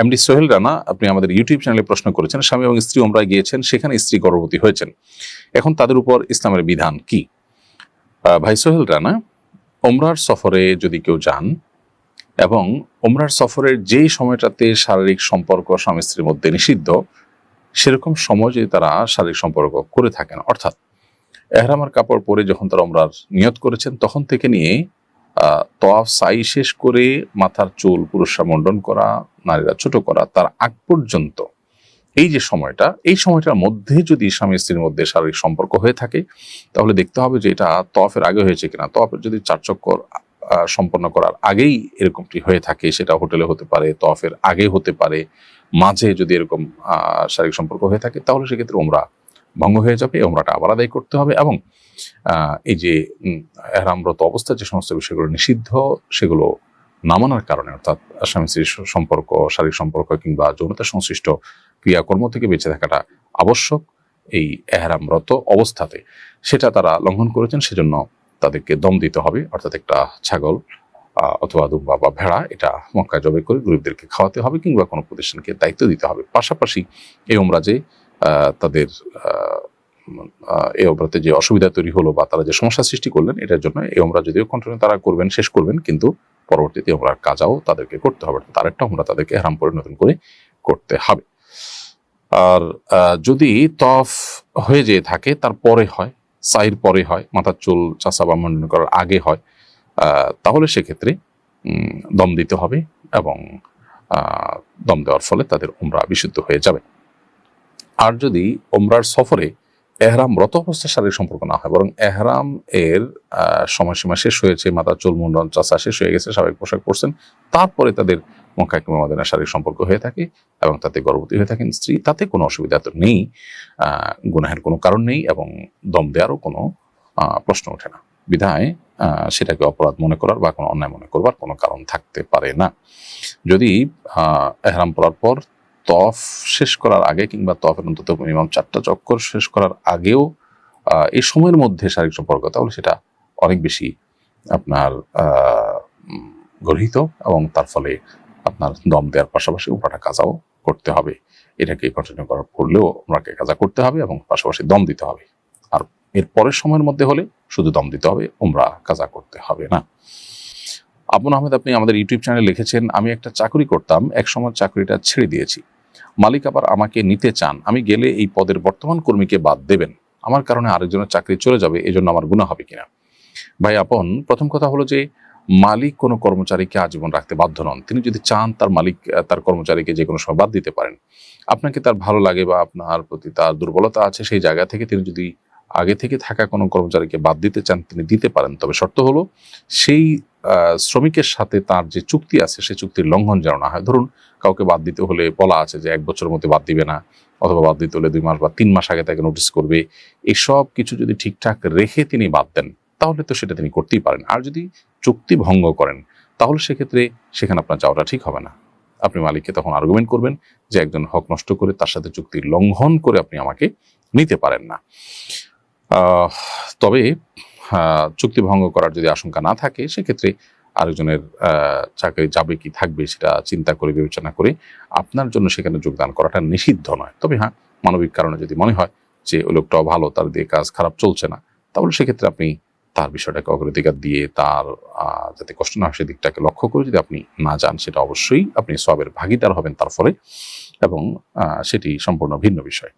MD Sohel Rana আপনি আমাদের YouTube চ্যানেলে প্রশ্ন করেছেন, স্বামী এবং স্ত্রী ওমরায় গিয়েছেন, সেখানে স্ত্রী গর্ভবতী হয়েছেন। এখন তাদের উপর ইসলামের বিধান কি? ভাই সোহেল রানা, ওমরার সফরে যদি কেউ যান এবং ওমরার সফরের যেই সময়টাতে শারীরিক সম্পর্ক স্বামী স্ত্রীর মধ্যে নিষিদ্ধ, সেরকম সময় যদি তারা শারীরিক সম্পর্ক করে থাকেন, অর্থাৎ এহরামার কাপড় পরে যখন তারা ওমরার নিয়ত করেছেন, তখন থেকে নিয়ে তওয়াফ সাই শেষ করে মাথার চুল পুরুষরা মণ্ডন করা, নারীরা ছোট করা, তার আগ পর্যন্ত এই যে সময়টা, এই সময়টার মধ্যে যদি স্বামী স্ত্রীর মধ্যে শারীরিক সম্পর্ক হয়ে থাকে, তাহলে দেখতে হবে যে এটা তফের আগে হয়েছে কিনা। তফের যদি চার চক্কর সম্পন্ন করার আগেই এরকমটি হয়ে থাকে, সেটা হোটেলে হতে পারে তফের আগে হতে পারে, মাঝে যদি এরকম শারীরিক সম্পর্ক হয়ে থাকে, তাহলে সেক্ষেত্রে ওমরা ভঙ্গ হয়ে যাবে ওমরাটা আবার আদায় করতে হবে এবং এই যে এহরামরত অবস্থায় যে সমস্ত বিষয়গুলো নিষিদ্ধ সেগুলো না মানার কারণে অর্থাৎ স্বামী স্ত্রীর সম্পর্ক শারীরিক সম্পর্ক কিংবা যৌনতা সংশ্লিষ্ট ক্রিয়াকর্ম থেকে বেঁচে থাকাটা আবশ্যক এই এহরামরত অবস্থাতে। সেটা তারা লঙ্ঘন করেছেন সেজন্য তাদেরকে দম দিতে হবে অর্থাৎ একটা ছাগল অথবা দুম্বা বা ভেড়া এটা মক্কা জবে করে গরিবদেরকে খাওয়াতে হবে কিংবা কোনো প্রতিষ্ঠানকে দায়িত্ব দিতে হবে। পাশাপাশি এই ওমরাজে আহ, তাদের এই ওমরাতে যে অসুবিধা তৈরি হলো বা তারা যে সমস্যা সৃষ্টি করলেন, এটার জন্য এই ওমরা যদিও কন্টিনিউ তারা করবেন, শেষ করবেন, কিন্তু পরবর্তীতে ওমরার কাজাও তাদেরকে করতে হবে। তার একটা ওমরা তাদেরকে হারাম করে নতুন করে করতে হবে। আর যদি তফ হয়ে যেয়ে থাকে, তারপরে হয় সাইর পরে হয়, মাথার চুল চাষা বা মন্ডন করার আগে হয় তাহলে সেক্ষেত্রে দম দিতে হবে এবং দম দেওয়ার ফলে তাদের উমরা বিশুদ্ধ হয়ে যাবে। আর যদি ওমরার সফরে এহরাম রত অবস্থায় শারীরিক সম্পর্ক না হয়, বরং এহরাম এর সময়সীমা শেষ হয়েছে মাথার চুল মুন্ডন চাষা শেষ হয়ে গেছে স্বাভাবিক পোশাক পরছেন, তারপরে তাদের মক্কা শারীরিক সম্পর্ক হয়ে থাকে এবং তাতে গর্ভবতী হয়ে থাকেন স্ত্রী। তাতে কোনো অসুবিধা তো নেই গুনাহের কোনো কারণ নেই এবং দম দেওয়ারও কোনো প্রশ্ন ওঠে না। বিধায় সেটাকে অপরাধ মনে করার বা কোনো অন্যায় মনে করবার কোনো কারণ থাকতে পারে না। যদি এহরাম পড়ার পর তফ শেষ করার আগে কিংবা তফের অন্তত মিনিমাম চারটা চক্কর শেষ করার আগেও এই সময়ের মধ্যে শারীরিক সম্পর্ক তাহলে সেটা অনেক বেশি আপনার গর্হিত এবং তার ফলে আপনার দম দেওয়ার পাশাপাশি উপাটা কাজাও করতে হবে। এটাকে কন্টিনিউ করার করলেও ওনাকে কাজা করতে হবে এবং পাশাপাশি দম দিতে হবে। আর এর পরের সময়ের মধ্যে হলে শুধু দম দিতে হবে ওমরা কাজা করতে হবে না। আবুল আহমেদ, আপনি আমাদের ইউটিউব চ্যানেলে লিখেছেন, আমি একটা চাকরি করতাম এক সময় চাকরিটা ছেড়ে দিয়েছি। মালিক আবার আমাকে নিতে চান। আমি গেলে এই পদের বর্তমান কর্মীকে বাদ দেবেন। আমার কারণে আরেকজনের চাকরি চলে যাবে, এজন্য আমার গুণা হবে কিনা? ভাই আপন, প্রথম কথা হলো যে, মালিক কোনো কর্মচারীকে আজীবন রাখতে বাধ্য নন। তিনি যদি চান তার মালিক, তার কর্মচারীকে যে কোনো সময় বাদ দিতে পারেন। আপনাকে তার ভালো লাগে বা আপনার প্রতি তার দুর্বলতা আছে, সেই জায়গা থেকে তিনি যদি আগে থেকে থাকা কোনো কর্মচারীকে বাদ দিতে চান, তিনি দিতে পারেন। তবে শর্ত হলো, সেই শ্রমিকের সাথে তার যে চুক্তি আছে সেই চুক্তির লঙ্ঘন যেন না হয়। ধরুন, কাউকে বাদ দিতে হলে বলা আছে যে এক বছরের মধ্যে বাদ দিবে না, অথবা বাদ দিতে হলে দুই মাস বা তিন মাস আগে তাকে নোটিস করবে। এসব কিছু যদি ঠিকঠাক রেখে তিনি বাদ দেন, তাহলে তো সেটা তিনি করতেই পারেন। আর যদি চুক্তি ভঙ্গ করেন, তাহলে সেক্ষেত্রে সেখানে আপনার যাওয়াটা ঠিক হবে না। আপনি মালিককে তখন আর্গুমেন্ট করবেন যে একজন হক নষ্ট করে তার সাথে চুক্তি লঙ্ঘন করে আপনি আমাকে নিতে পারেন না। তবে চুক্তি ভঙ্গ করার যদি আশঙ্কা না থাকে, সেক্ষেত্রে আরেকজনের চাকরি যাবে কি থাকবে সেটা চিন্তা করে, বিবেচনা করে আপনার জন্য সেখানে যোগদান করাটা নিষিদ্ধ নয়। তবে হ্যাঁ মানবিক কারণে যদি মনে হয় যে ওই লোকটাও ভালো, তার দিয়ে কাজ খারাপ চলছে না, তাহলে সেক্ষেত্রে আপনি তার বিষয়টাকে অগ্রাধিকার দিয়ে তার যাতে কষ্ট না হয় সেদিকটাকে লক্ষ্য করে যদি আপনি না যান, সেটা অবশ্যই আপনি সবের ভাগিদার হবেন তার ফলে এবং সেটি সম্পূর্ণ ভিন্ন বিষয়।